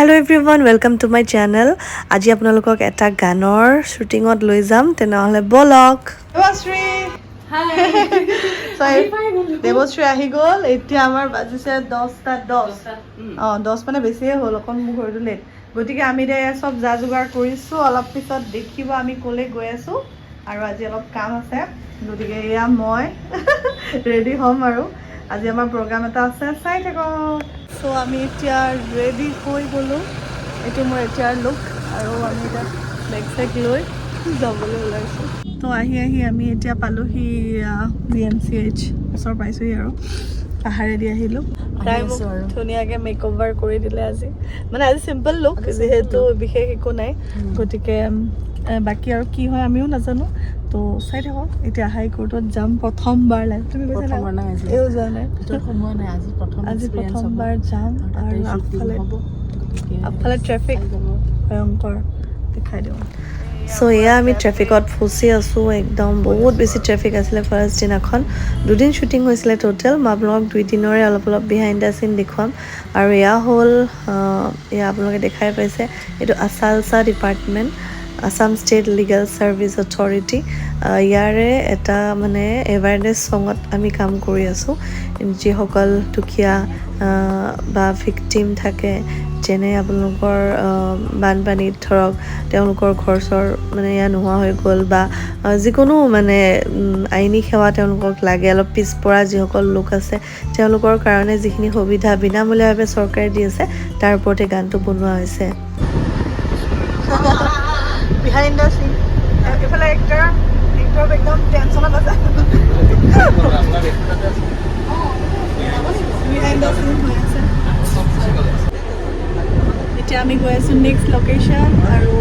Hello' everyone welcome to my channel আজি আপোনালোকক এটা গানৰ শ্বুটিঙত লৈ যাম। তেনেহ'লে ব'লক। দেৱশ্ৰী। দেৱশ্ৰী আহি গ'ল। এতিয়া আমাৰ বাজিছে দহটা দহ। অঁ দহ মানে বেছিয়ে হ'ল অকণ মোৰ ঘৰটো লেট গতিকে আমি এতিয়া চব যা যোগাৰ কৰিছোঁ। অলপ পিছত দেখিব আমি ক'লৈ গৈ আছোঁ। আৰু আজি অলপ কাম আছে। গতিকে এয়া মই। ৰেডি হ'ম আৰু। আজি আমাৰ প্ৰগ্ৰাম এটা আছে। চাই থাকক। চ' আমি এতিয়া ৰেডি হৈ গ'লোঁ এইটো মোৰ এতিয়াৰ লুক আৰু আমি এতিয়া বেগ চেগ লৈ যাবলৈ ওলাইছোঁ তো আহি আহি আমি এতিয়া পালোহি বি এম চি এইচ ওচৰ পাইছোঁহি আৰু। পাহাৰেদি আহিলোঁ। তাই মোক ধুনীয়াকৈ মেক অভাৰ কৰি দিলে আজি। মানে আজি চিম্পল লুক যিহেতু বিশেষ একো নাই। গতিকে বাকী আৰু কি হয় আমিও নাজানো। তো চাই থাকক এতিয়া হাই কোৰ্টত যাম প্ৰথমবাৰ লাইভ তুমি আজি। এও যোৱা নাই? আজি প্ৰথমবাৰ যাম আৰু আগফালে আগফালে ট্ৰেফিক ভয়ংকৰ দেখাই দিওঁ। চ' এয়া আমি ট্ৰেফিকত ফচি আছোঁ একদম বহুত বেছি ট্ৰেফিক আছিলে ফাৰ্ষ্ট দিনাখন। দুদিন শ্বুটিং হৈছিলে টোটেল মই আপোনালোকক দুই দিনৰে অলপ অলপ বিহাইণ্ড দ্য চিন দেখুৱাম। আৰু এয়া হ'ল এয়া আপোনালোকে দেখাই পাইছে এইটো আছালচা department Assam state legal service authority ইয়াৰে এটা মানে এৱাৰনেছ ছঙত আমি কাম কৰি আছোঁ। যিসকল দুখীয়া বা ভিকটিম থাকে, যেনে আপোনালোকৰ বানপানীত ধৰক তেওঁলোকৰ ঘৰ চৰ মানে এয়া নোহোৱা হৈ গ'ল বা যিকোনো মানে আইনী সেৱা তেওঁলোকক লাগে, অলপ পিছপৰা যিসকল লোক আছে, তেওঁলোকৰ কাৰণে যিখিনি সুবিধা বিনামূলীয়াভাৱে চৰকাৰে দি আছে, তাৰ ওপৰতে গানটো বনোৱা হৈছে। বিহাইণ্ড দ্য চিন এইফালে এক্টৰ এক্টৰ একদম টেনশ্যনত আছে এতিয়া আমি গৈ আছোঁ নেক্সট লোকেশ্যন আৰু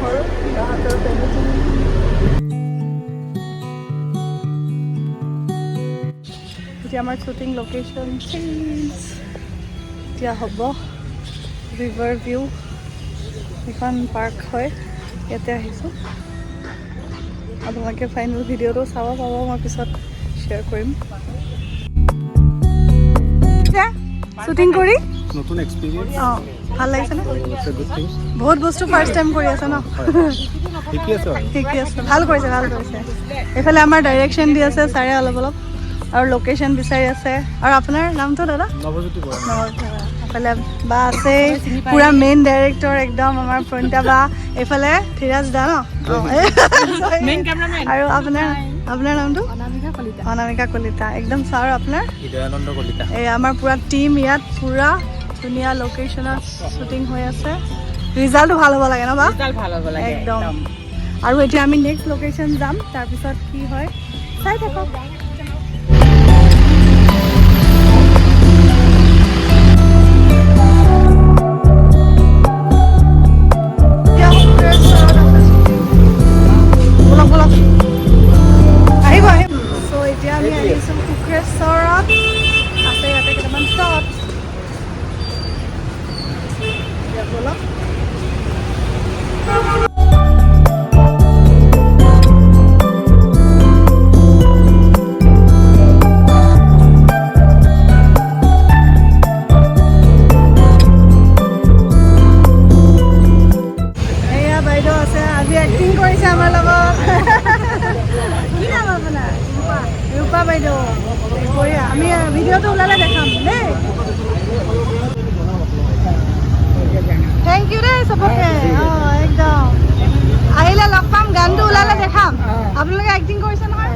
হ'ল তাহাঁতৰ। এতিয়া আমাৰ শ্বুটিং লোকেশ্যন এতিয়া হ'ব ৰিভাৰ ভিউ এখন পাৰ্ক হয় ইয়াতে আহিছোঁ। আপোনালোকে ফাইনেল ভিডিঅ'টো চাব পাব মই পিছত শ্বেয়াৰ কৰিম। শ্বুটিং কৰি? নতুন এক্সপিৰিয়েঞ্চ অঁ ভালো লাগিছেনে বহুত বস্তু ফাৰ্ষ্ট টাইম কৰি আছে ন? শিকি আছোঁ ঠিকে আছে। ভালো কৰিছে ভালো কৰিছে। এইফালে আমাৰ ডাইৰেকশ্যন দি আছে ছাৰে অলপ অলপ। আৰু লোকেশ্যন বিচাৰি আছে। আৰু আপোনাৰ নামটো দাদা? নৱজ্যোতি বৰা। এইফালে বা আছে পুৰা মেইন ডাইৰেক্টৰ একদম আমাৰ প্ৰণিতা বা। এইফালে ধীৰাজ দা ন? আৰু আপোনাৰ আপোনাৰ নামটো? অনামিকা কলিতা। অনামিকা কলিতা। একদম ছাৰ আপোনাৰ? হৃদয়ানন্দ কলিতা। এই আমাৰ পুৰা টিম ইয়াত পুৰা ধুনীয়া লোকেশ্যনত শ্বুটিং হৈ আছে। ৰিজাল্টটো ভালো হ'ব লাগে ন বা? ভালো হ'ব লাগে একদম। আৰু এতিয়া আমি নেক্সট লোকেশ্যন যাম তাৰপিছত কি হয় চাই থাকক। আপোনালোকে এক্টিং কৰিছে নহয়?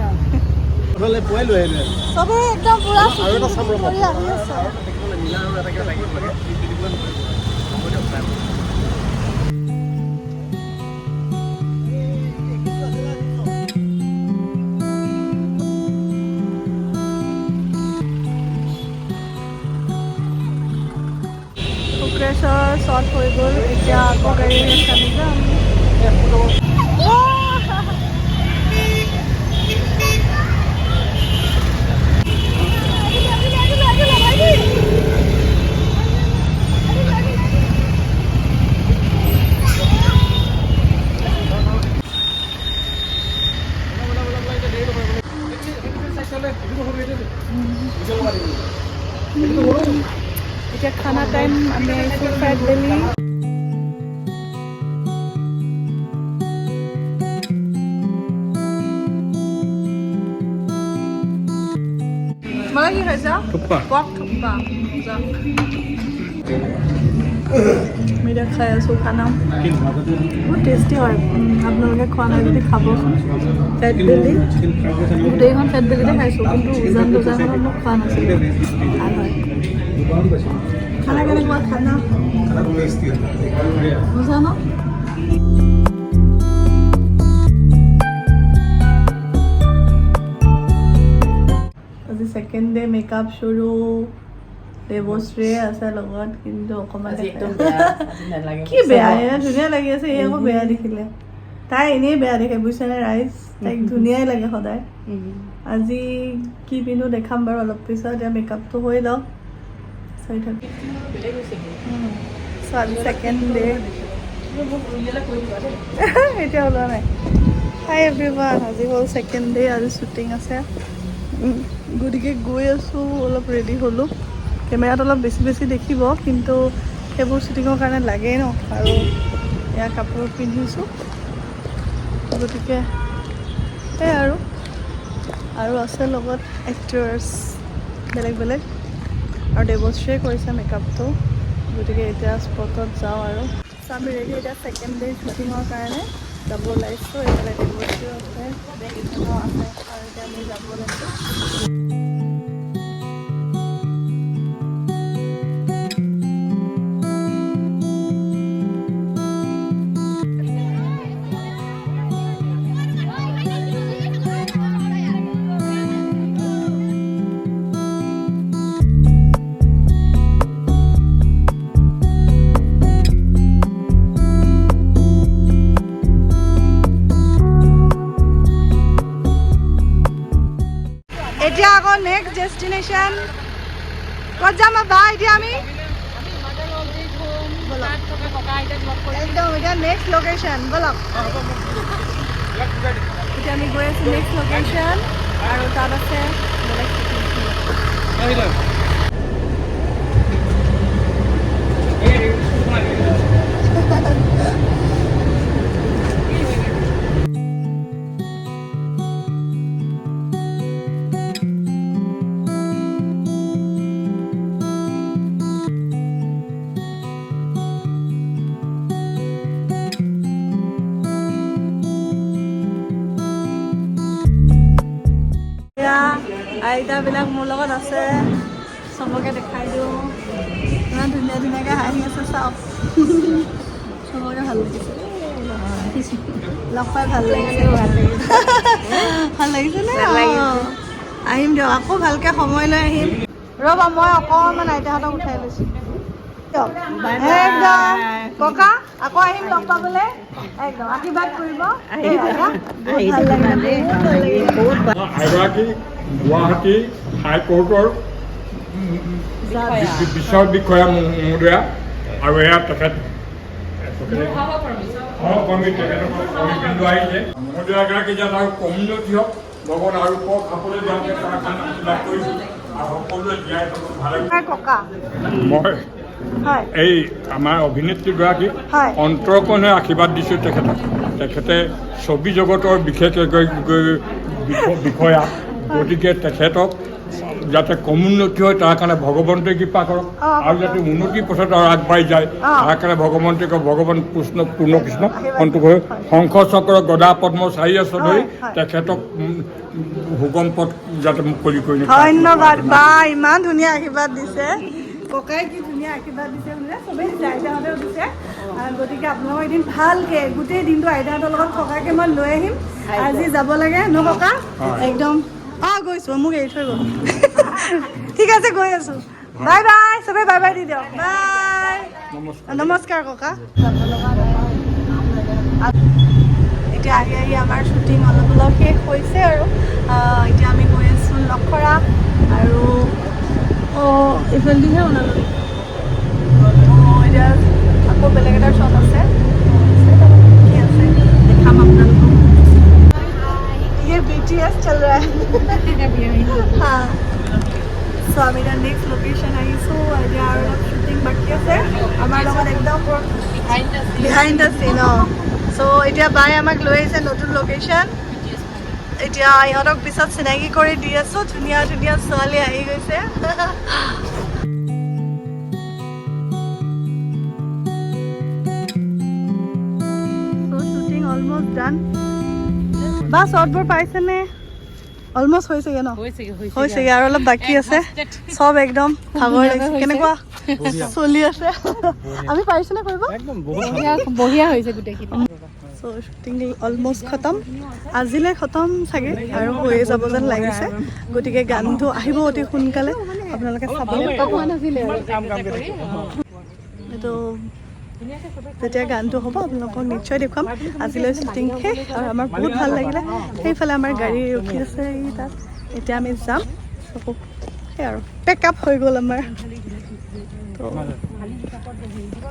চবেই একদম পুৰা কৰি আহি শুক্ৰেশ্বৰ চৰ্ট হৈ গ'ল। এতিয়া আকৌ গাড়ী যাম। কি খাইছা থোপ্পা পক থুপ্পা যা আমি এতিয়া খাই আছোঁ খানা বহুত টেষ্টি হয় আপোনালোকে খোৱা নাই যদি খাব ফেট বেলি গোটেইখন ফেট বেলিতে খাইছোঁ কিন্তু উজান দুজানত মই খোৱা নাছিলোঁ ভালো হয় খানা কেনেকুৱা খানা বুজা ন ছেকেণ্ড ডে মেকআপ চুৰু দেৱশ্ৰীয়ে আছে লগত কিন্তু অকণমান কি বেয়া এনে ধুনীয়া লাগি আছে এই আকৌ বেয়া দেখিলে। তাই এনেই বেয়া দেখে বুজিছেনে ৰাইজ? তাইক ধুনীয়াই লাগে সদায়। আজি কি পিন্ধো দেখাম বাৰু অলপ পিছত এতিয়া মেকআপটো হৈ লওক। চাই থাকি ছোৱালী ছেকেণ্ড ডে এতিয়া ওলোৱা নাই। হাই এভৰিৱান আজি হ'ল ছেকেণ্ড ডে আজি শ্বুটিং আছে। গতিকে গৈ আছোঁ, অলপ ৰেডি হ'লোঁ। কেমেৰাত অলপ বেছি বেছি দেখিব, কিন্তু সেইবোৰ শ্বুটিঙৰ কাৰণে লাগেই ন? আৰু এয়া কাপোৰ পিন্ধিছোঁ। গতিকে সেই আৰু। আৰু আছে লগত এক্টাৰ্ছ বেলেগ বেলেগ। আৰু দেৱশ্ৰীয়ে কৰিছে মেকআপটো গতিকে এতিয়া স্পটত যাওঁ আৰু। আমি ৰেডি এতিয়া ছেকেণ্ড ডে শ্বুটিঙৰ কাৰণে। যাব ওলাইছোঁ, এইফালে দেৱশ্ৰীও আছে বেগিখনো আছে। আমি যাব ক'ত যাম বা এতিয়া আমি একদম এতিয়া নেক্সট লোকেশ্যন বলক এতিয়া আমি গৈ আছোঁ নেক্সট লোকেশ্যন আৰু তাত আছে বেলেগ আইতাবিলাক মোৰ লগত আছে। চবকে দেখাই দিওঁ। ইমান ধুনীয়া ধুনীয়াকৈ হাঁহি আছে চাওক। চবকে ভাল লাগিছে। লগ পাই ভাল লাগিছে। ভাল লাগিছে নে? অঁ। আহিম দিয়ক আকৌ ভালকৈ সময় লৈ আহিম। ৰ'বা মই অকণমান আইতাহঁতক উঠাই লৈছোঁ। একদম। ককা আকৌ আহিম লগ পাবলৈ। একদম। আশীৰ্বাদ কৰিব। গুৱাহাটী হাইকোৰ্টৰ বিচাৰ বিষয়া মহোদয়া আৰু এয়া তেখেত সহকৰ্মী আহিছে। মহোদয়াগৰাকী যাতে আৰু কমিউনিটি হওক লগত আৰু খাবলৈ যাওঁতে তাৰ কাৰণে আশীৰ্বাদ কৰিছোঁ। আৰু সকলোৱে জীয়াই থাকক ভালে হয়, ককা? মই এই আমাৰ অভিনেত্ৰীগৰাকী হয়। অন্তৰকণে আশীৰ্বাদ দিছোঁ তেখেতক। তেখেতে ছবি জগতৰ বিশেষ এগৰাকী বিষ- বিষয়া। গতিকে তেখেতক যাতে কমোন্নতি হয় তাৰ কাৰণে ভগৱন্তই কৃপা কৰক। আৰু যাতে উন্নতিৰ পথত আৰু আগবাঢ়ি যায়। তাৰ কাৰণে ভগৱন্তই কওক ভগৱান কৃষ্ণ পূৰ্ণ কৃষ্ণ সন্তোষ হৈ হয়। শংখ চক্ৰ গদা পদ্ম চাৰি আছে ধৰি। তেখেতক সুগম পথ যাতে মুকলি কৰি। ধন্যবাদ। বা ইমান ধুনীয়া আশীৰ্বাদ দিছে। ককাই কি ধুনীয়া আশীৰ্বাদ দিছে বোলে? চবেই আইতাহঁতেও দিছে। গতিকে আপোনালোকক এদিন ভালকৈ গোটেই দিনটো আইতাহঁতৰ লগত থকাকৈ মই লৈ আহিম। আজি যাব লাগে ন ককা? একদম অঁ গৈছোঁ মোক এৰি থৈ গ'ল। ঠিক আছে গৈ আছোঁ। বাই বাই চবেই বাই বাই দি দিয়ক। বাই। নমস্কাৰ। ককা। এতিয়া আহি আহি আমাৰ শ্বুটিং অলপ অলপ শেষ হৈছে আৰু। এতিয়া আমি গৈ আছোঁ লখৰা আৰু অঁ ইফালেদিহে ওলালোঁ। অঁ এতিয়া আকৌ বেলেগ এটা শ্বট আছে কি আছে দেখাম আপোনালোকক ये BTS चल रहा है हाँ চ' আমি এতিয়া নেক্সট লোকেশ্যন আহিছোঁ এতিয়া আৰু অলপ শ্বুটিং বাকী আছে আমাৰ লগত একদম বিহাইণ্ড দ্য চিন অঁ চ' এতিয়া বাই আমাক লৈ আহিছে নতুন লোকেশ্যন এতিয়া ইহঁতক পিছত চিনাকি কৰি দি আছোঁ ধুনীয়া ধুনীয়া ছোৱালী আহি গৈছে চ' শ্বুটিং অলমষ্ট ডান বা শ্বৰ্টবোৰ পাইছেনে অলমষ্ট হৈছেগে ন? হৈছেগে আৰু। অলপ বাকী আছে। চব একদম ভাগৰ লাগিছে। কেনেকুৱা? চলি আছে। আমি পাৰিছোনে কৰিব? বঢ়িয়া। হৈছে গোটেইখিনি। চ' শ্বুটিং অলমষ্ট খতম। আজিলৈ খতম চাগে আৰু হৈয়ে যাব যেন লাগিছে। গতিকে গানটো আহিব অতি সোনকালে। আপোনালোকে চাবলৈ পাব। হোৱা নাছিলে এইটো যেতিয়া গানটো হ'ব আপোনালোকক নিশ্চয় দেখুৱাম আজিলৈ শ্বুটিং শেষ আৰু আমাৰ বহুত ভাল লাগিলে সেইফালে আমাৰ গাড়ী ৰখি আছে এই তাত এতিয়া আমি যাম চ' সেই আৰু পেক আপ হৈ গ'ল আমাৰ তো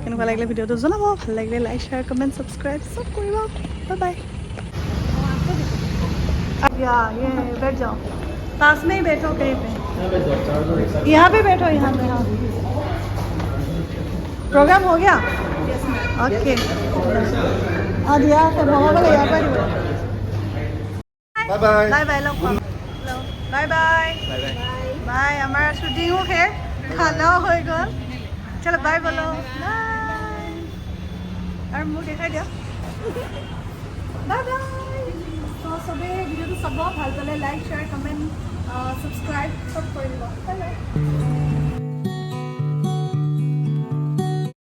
কেনেকুৱা লাগিলে ভিডিঅ'টো জনাব ভাল লাগিলে লাইক শ্বেয়াৰ কমেণ্ট ছাবস্ক্ৰাইব চব কৰিব বাই বাই या ये बैठ जाओ पास में ही बैठो कहीं पे यहाँ पे बैठो यहाँ पे हाँ प्रोग्राम हो गया Okay. Bye bye. Bye bye. Mm-hmm. Bye bye. Bye bye. Bye. Amara shooting okay. Khana hoy gol. Chalo bye bolo. Bye. Aur mu dekha dio. Bye bye. So sabe video to sabo bhal like share comment uh, subscribe sab koi dibo. Bye bye.